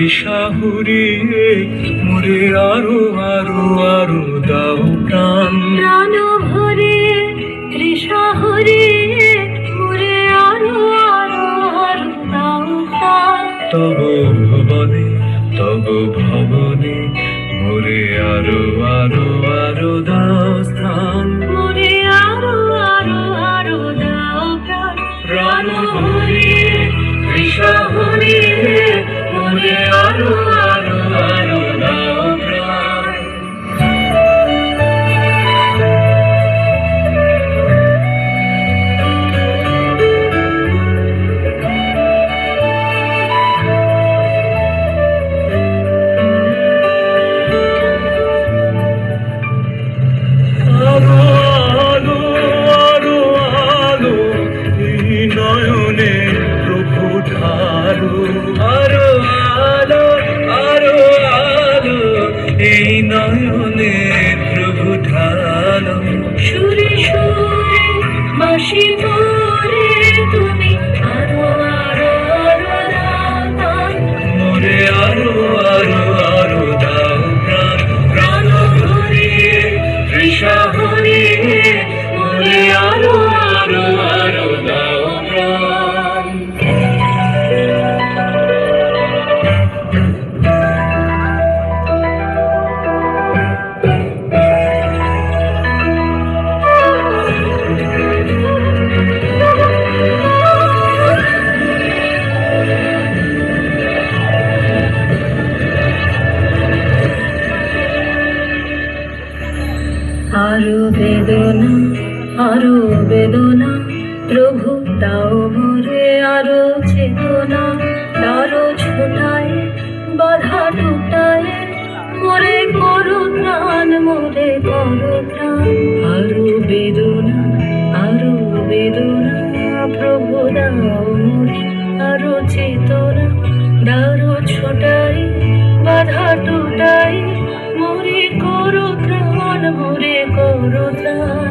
তৃষাহুরিয়ে মোরে আরও আরও আরও দাও প্রাণ। প্রাণ ভরে তৃষা হরিয়ে মোরে আরও আরও আরও দাও প্রাণ। তব ভবনে তব ভবনে মোরে আরও আরও আরও দাও স্থান। মোরে আরও আরও আরও দাও প্রাণ। প্রাণ ভরিয়ে তৃষা হরিয়ে মোরে আরও আরও আরও দাও প্রাণ আলো আলো আলো আলো এই নয়নে প্রভু ঢালো আরও এই নয়নে প্রভু ঢালো সুরে সুরে বাসি বেদনা, আরও বেদনা। প্রভু দাও মোরে আরও চেতনা। তারো ছোটায়, বাধা টুটায়। মোরে করো প্রাণ মোরে করো প্রাণ আরও বেদনা আরও বেদনা। প্রভু, দাও মোরে আরও চেতনা। দারো ছোটাই বাধা টুটাই